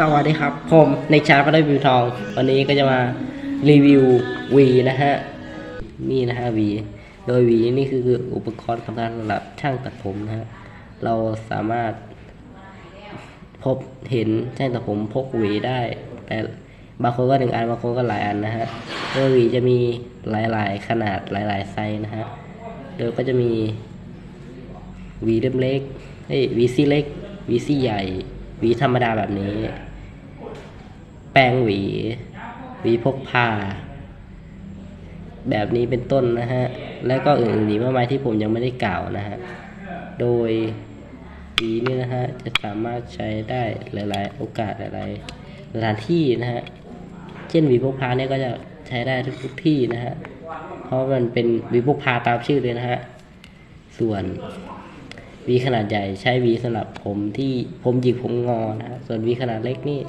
สวัสดีครับ ผมในชาร์พัฒวิวทอง วันนี้ก็จะมารีวิววีนะฮะ นี่นะฮะวีโดยวีนี่คืออุปกรณ์สำคัญสำหรับช่างตัดผมนะฮะ เราสามารถ พบเห็นช่างตัดผมพกวีได้ แต่บางคนก็หนึ่งอันบางคนก็หลายอันนะฮะโดยวีจะมีหลายๆ ขนาดหลายๆไซส์นะฮะ โดยก็จะมีวีเล่มเล็กเฮ้ยวีซี่เล็กวีซี่ใหญ่ หวีธรรมดาแบบนี้ แปรงหวี หวีพกพา แบบนี้เป็นต้นนะฮะ และก็อื่นๆอีกมากมายที่ผมยังไม่ได้กล่าวนะฮะ โดยหวีนี่นะฮะ จะสามารถใช้ได้หลาย ๆ โอกาสหลายๆสถานที่นะฮะ เช่นหวีพกพาเนี่ยก็จะใช้ได้ทุกที่นะฮะ เพราะมันเป็นหวีพกพาตามชื่อเลยนะฮะ ส่วน วีขนาดใหญ่ใช้วีสำหรับผมที่ผมหยิกผมงอนะฮะส่วนวีขนาดเล็กนี่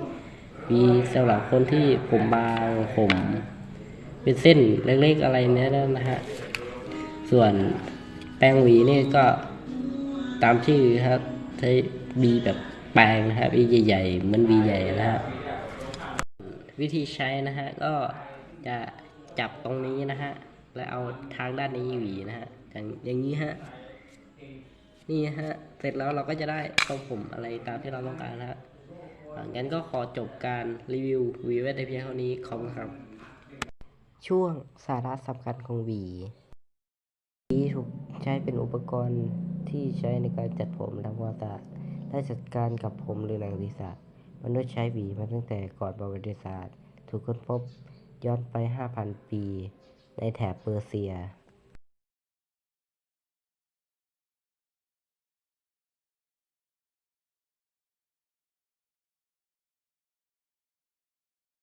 วีสำหรับคนที่ผมบางผมเป็นเส้นเล็กๆอะไรเนี้ยนะฮะส่วนแปรงวีนี่ก็ตามชื่อครับใช้บีแบบแปรงนะครับบีใหญ่ๆเหมันบีใหญ่นะฮะวิธีใช้นะฮะก็จะจับตรงนี้นะฮะแล้วเอาทางด้านนี้หวีนะฮะอย่างอย่างนี้ฮะ นี่ฮะ เสร็จแล้วเราก็จะได้ทรงผมอะไรตามที่เราต้องการนะฮะอะงั้นก็ขอจบการรีวิววีไว้แต่เพียงเท่านี้ขอบคุณครับ ช่วงสาระสำคัญของหวีหวีถูกใช้เป็นอุปกรณ์ที่ใช้ในการจัดผมทำความสะอาดและจัดการกับผมหรือหนังศีรษะมนุษย์ใช้หวีมาตั้งแต่ก่อนประวัติศาสตร์ ถูกค้นพบย้อนไป 5,000 ปี ในแถบเปอร์เซีย